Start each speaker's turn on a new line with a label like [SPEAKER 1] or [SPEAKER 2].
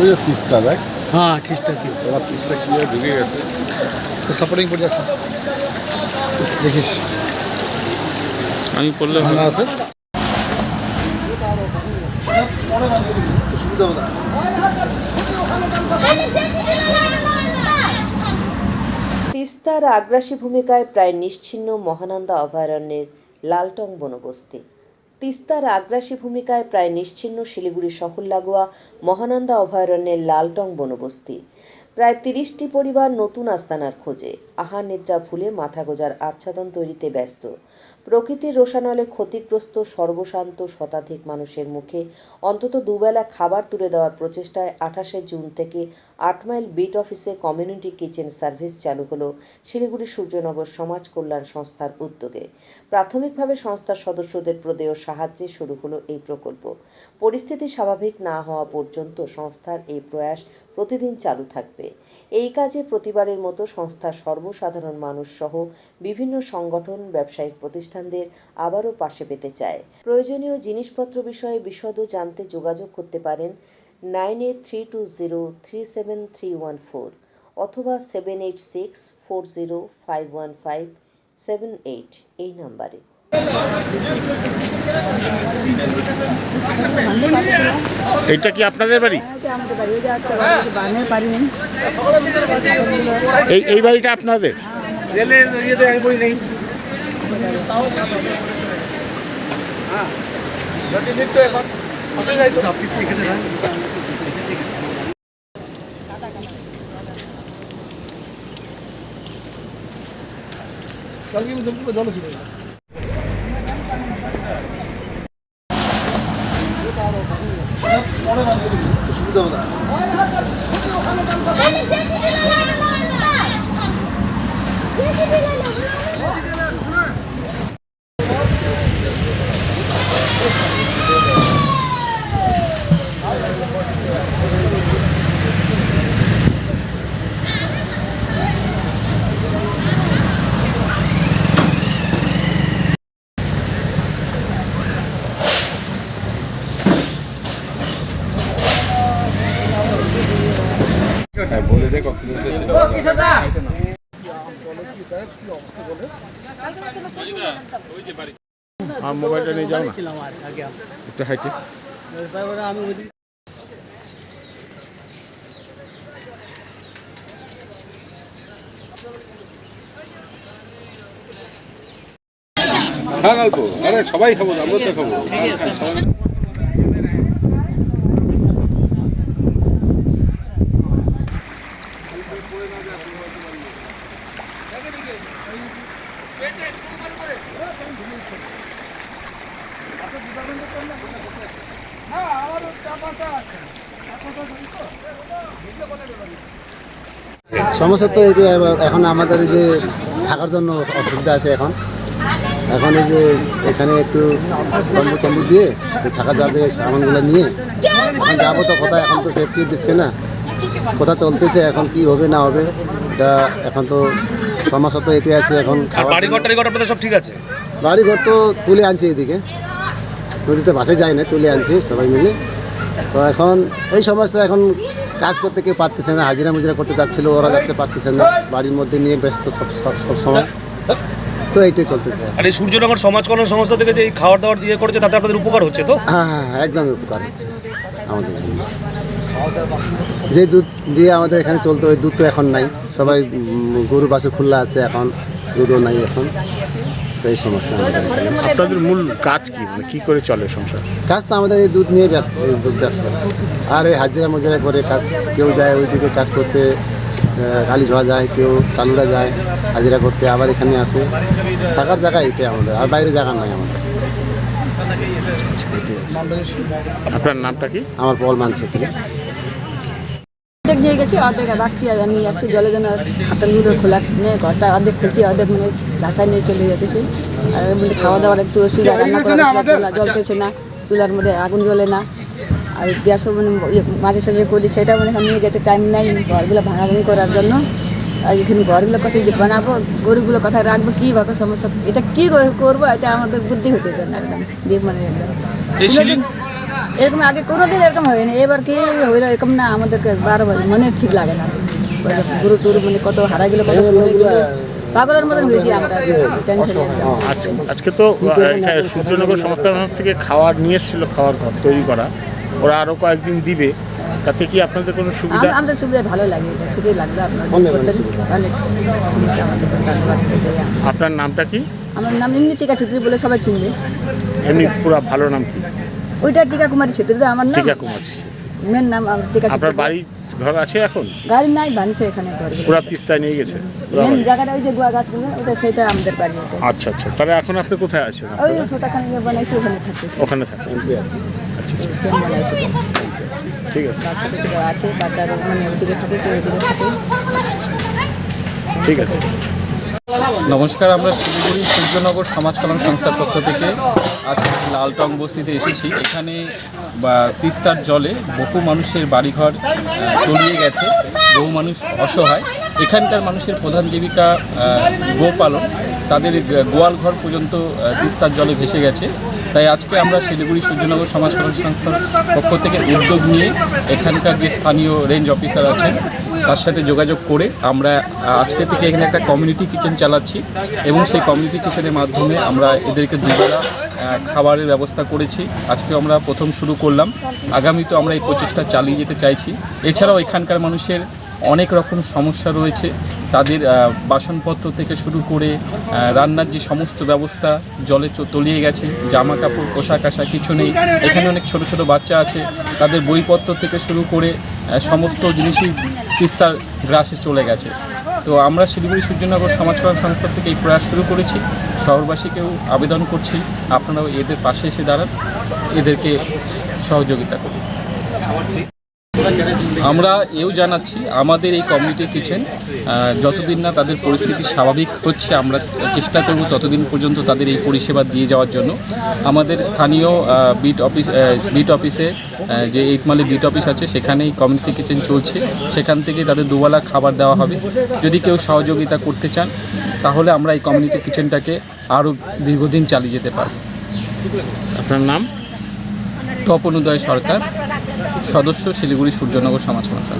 [SPEAKER 1] ওই যে তিস্তা দেখ।
[SPEAKER 2] হ্যাঁ ঠিকঠাক
[SPEAKER 1] এবার তিস্তা কি ঢুকে গেছে।
[SPEAKER 3] সাপোর্টিং করে আছে দেখিস।
[SPEAKER 1] আমি পড়লে
[SPEAKER 3] ভাঙা আছে?
[SPEAKER 4] তিস্তার আগ্রাসী ভূমিকায় প্রায় নিশ্চিহ্ন মহানন্দা অভয়ারণ্যের লালটং বনবস্তি। তিস্তার আগ্রাসী ভূমিকায় প্রায় নিশ্চিহ্ন শিলিগুড়ি শহর লাগোয়া মহানন্দা অভয়ারণ্যের লালটং বনবস্তি। প্রায় তিরিশটি পরিবার নতুন আস্তানার খোঁজে। আহার নিদ্রা ভুলে মাথা গোজার আচ্ছাদন তৈরিতে ব্যস্ত। প্রকৃতির রোষানলে ক্ষতিগ্রস্ত সর্বশান্ত শতাধিক মানুষের মুখে অন্তত দুবেলা খাবার তুলে দেওয়ার প্রচেষ্টায় আঠাশে জুন থেকে আট মাইল বিট অফিসে কমিউনিটি কিচেন সার্ভিস চালু হলো শিলিগুড়ি সূর্যনগর সমাজ কল্যাণ সংস্থার উদ্যোগে। প্রাথমিকভাবে সংস্থার সদস্যদের প্রদেয় সাহায্যে শুরু হলো এই প্রকল্প। পরিস্থিতি স্বাভাবিক না হওয়া পর্যন্ত সংস্থার এই প্রয়াস প্রতিদিন চালু থাকবে। এই কাজে প্রতিবারের মতো সংস্থার সর্বসাধারণ মানুষ সহ বিভিন্ন সংগঠন, ব্যবসায়িক প্রতিষ্ঠানদের আবারও পাশে পেতে চায়। প্রয়োজনীয় জিনিসপত্র বিষয়ে বিশদ জানতে যোগাযোগ করতে পারেন nine eight three two zero three seven three one four অথবা seven eight six four zero five one five seven eight এই নাম্বারে।
[SPEAKER 1] এইটা কি আপনাদের বাড়ি? এই এই বাড়িটা আপনাদের?
[SPEAKER 3] জল জল ছিল সুবিধা হবে না
[SPEAKER 1] হ্যাঁ আমার মোবাইলটা নিয়ে যাও না। একটু হাইটে। হ্যাঁ গল্প। আরে, সবাই খাব আমরা তো খাব।
[SPEAKER 5] সমস্যা তো এবার এখন আমাদের যে থাকার জন্য অসুবিধা আছে এখন। এখন যে এখানে একটু তম্বু তম্বু দিয়ে থাকা যাবে সামানগুলো নিয়ে, এখন যাব তো কোথায়, এখন তো সেফটি দিচ্ছে না। কোথা চলতেছে, এখন কি হবে, না হবে, এটা এখন তো সমস্যা তো এটাই আছে এখন
[SPEAKER 2] বাড়ি ঘর টাড়ি ঘর আপনাদের সব ঠিক আছে?
[SPEAKER 5] বাড়ি ঘর তো তুলে আনছি এদিকে। নদীতে বাসে যায় না তুলে আনছি সবাই মিলে। তো এখন এই সমস্যা এখন কাজ করতে কেউ পারতেছে না হাজিরা মুজিরা করতে যাচ্ছিল ওরা যাচ্ছে পারতেছে না বাড়ির মধ্যে নিয়ে ব্যস্ত সব সব সব সময়। তো এইটাই চলতেছে।
[SPEAKER 2] আর এই সূর্যনগর সমাজ কল্যাণ সংস্থা থেকে যে এই খাওয়ার দাওয়ার দিয়ে করেছে তাতে আপনাদের উপকার হচ্ছে তো?
[SPEAKER 5] হ্যাঁ হ্যাঁ হ্যাঁ, একদমই উপকার হচ্ছে আমাদের। যে দুধ দিয়ে আমাদের এখানে চলতো ওই দুধ তো এখন নাই। সবাই গরু বাসে খোলা আছে এখন দুধও নাই এখন। এই সমস্যা
[SPEAKER 1] আপনাদের মূল কাজ কি? মানে কি করে চলে সংসার?
[SPEAKER 5] কাজ তো আমাদের এই দুধ নিয়ে ব্যবসা। আর এই হাজিরা মজুরা করে কাজ কেউ যায় ওইদিকে কাজ করতে কালী ঝোড়া যায় কেউ চালুরা যায় হাজিরা করতে আবার এখানে আসে। থাকার জায়গা এটাই আমাদের আর বাইরে জায়গা নাই আমাদের।
[SPEAKER 1] আপনার নামটা কি?
[SPEAKER 5] আমার পল মানছে।
[SPEAKER 6] অর্ধেক নিয়ে গেছি অর্ধেক রাখছি আর নিয়ে আসছি জলের জন্য খাটাগুলো খোলা নিয়ে ঘরটা অর্ধেক খুলছি অর্ধেক মানে ঘাসায় নিয়ে চলে যেতেছি। আর মধ্যে খাওয়া দাওয়ার একটু অসুবিধা রান্না চুলা জ্বলতেছে না চুলার মধ্যে আগুন জ্বলে না। আর গ্যাসও মানে ইয়ে মাঝে সাঝে করি সেটা মানে নিয়ে যেতে টাইম নেই ঘরগুলো ভাঙাভাঙি করার জন্য। আর এখানে ঘরগুলো কোথায় যে বানাবো গরুগুলো কোথায় রাখব কীভাবে সমস্যা এটা কী করব এটা আমাদের বুদ্ধি হতেছে না একদম। দিয়ে মানে একদম। এরকম আগে কোনোদিন এরকম হয়নি। এবার কি হইল এরকম না আমাদেরকে বারবার মনে ঠিক লাগে না। গুরু টুরু মানে কত হারা গেলো কত গেলো। পাগলের মতন হয়েছি আমরা
[SPEAKER 7] আজকে আজকে তো সূর্যনগর সংস্থান থেকে খাওয়ার নিয়ে এসেছিল খাওয়ার ঘর তৈরি করা। ওরা আরও কয়েকদিন দিবে। তাতে কি আপনাদের কোনো সুবিধা?
[SPEAKER 6] আমাদের সুবিধা ভালো লাগে এটা ঠিকই লাগল আপনারা অনেক সমস্যা আমাদের ধন্যবাদ এটাই আমার।
[SPEAKER 7] আপনার নামটা কি?
[SPEAKER 6] আমার নাম এমনি টিকা ছেত্রী বলে সবাই চিনবে।
[SPEAKER 7] এমনি পুরো ভালো নাম কি?
[SPEAKER 6] ওইটা টিকা কুমারী ছেত্রী তো আমার নাম।
[SPEAKER 7] টিকা কুমার
[SPEAKER 6] মেন নাম আমার টিকা
[SPEAKER 7] আপনার বাড়ি ঘর আছে এখন?
[SPEAKER 6] গাড়ি নাই ভানিসে এখানে ঘর।
[SPEAKER 7] পুরা তিস্তায় নিয়ে গেছে
[SPEAKER 6] মেন জায়গাটা ওই যে গোয়া গাছগুলো ওটা সেটা আমাদের বাড়ি ওটা
[SPEAKER 7] আচ্ছা আচ্ছা তাহলে এখন আপনি কোথায় আছেন?
[SPEAKER 6] ওই ছোটখানি বানাইছি ওখানে থাকতেছি
[SPEAKER 7] ওখানে থাকতেছেন আচ্ছা আচ্ছা। ঠিক আছে
[SPEAKER 6] আছে। বাচ্চারা মানে ওদিকে থাকে কেউ ওদিকে থাকে।
[SPEAKER 7] ঠিক আছে।
[SPEAKER 8] নমস্কার, আমরা শিলিগুড়ি সূর্যনগর সমাজ কল্যাণ সংস্থার পক্ষ থেকে আজকে লালটং বস্তিতে এসেছি। এখানে বা তিস্তার জলে বহু মানুষের বাড়িঘর তলিয়ে গেছে, বহু মানুষ অসহায়। এখানকার মানুষের প্রধান জীবিকা গোপালন। তাদের গোয়াল ঘর পর্যন্ত তিস্তার জলে ভেসে গেছে। তাই আজকে আমরা শিলিগুড়ি সূর্যনগর সমাজ কল্যাণ সংস্থার পক্ষ থেকে উদ্যোগ নিয়ে এখানকার যে স্থানীয় রেঞ্জ অফিসার আছেন তার সাথে যোগাযোগ করে আমরা আজকে থেকে এখানে একটা কমিউনিটি কিচেন চালাচ্ছি এবং সেই কমিউনিটি কিচেনের মাধ্যমে আমরা এদেরকে দুবেলা খাবারের ব্যবস্থা করেছি। আজকে আমরা প্রথম শুরু করলাম। আগামীতেও আমরা এই প্রচেষ্টা চালিয়ে যেতে চাইছি। এছাড়াও এখানকার মানুষের অনেক রকম সমস্যা রয়েছে। তাদের বাসনপত্র থেকে শুরু করে রান্নার যে সমস্ত ব্যবস্থা জলে তলিয়ে গেছে জামা কাপড় পোশাক আশাক কিছু নেই। এখানে অনেক ছোট ছোট বাচ্চা আছে। তাদের বইপত্র থেকে শুরু করে সমস্ত জিনিসই তিস্তার গ্রাসে চলে গেছে। তো আমরা শিলিগুড়ি সূর্যনগর সমাজ কল্যাণ সংস্থা থেকে এই প্রয়াস শুরু করেছি। শহরবাসীকেও আবেদন করছি, আপনারাও এদের পাশে এসে দাঁড়ান। এদেরকে সহযোগিতা করুন। আমরা এও জানাচ্ছি আমাদের এই কমিউনিটি কিচেন যতদিন না তাদের পরিস্থিতি স্বাভাবিক হচ্ছে আমরা চেষ্টা করব ততদিন পর্যন্ত তাদের এই পরিষেবা দিয়ে যাওয়ার জন্য। আমাদের স্থানীয় বিট অফিস বিট অফিসে যে এইট মালে বিট অফিস আছে সেখানেই কমিউনিটি কিচেন চলছে। সেখান থেকে তাদের দুবেলা খাবার দেওয়া হবে। যদি কেউ সহযোগিতা করতে চান তাহলে আমরা এই কমিউনিটি কিচেনটাকে আরও দীর্ঘদিন চালিয়ে যেতে পারব।
[SPEAKER 7] আপনার নাম?
[SPEAKER 8] তপন উদয় সরকার। সদস্য শিলিগুড়ি সূর্যনগর সমাজ মঞ্চ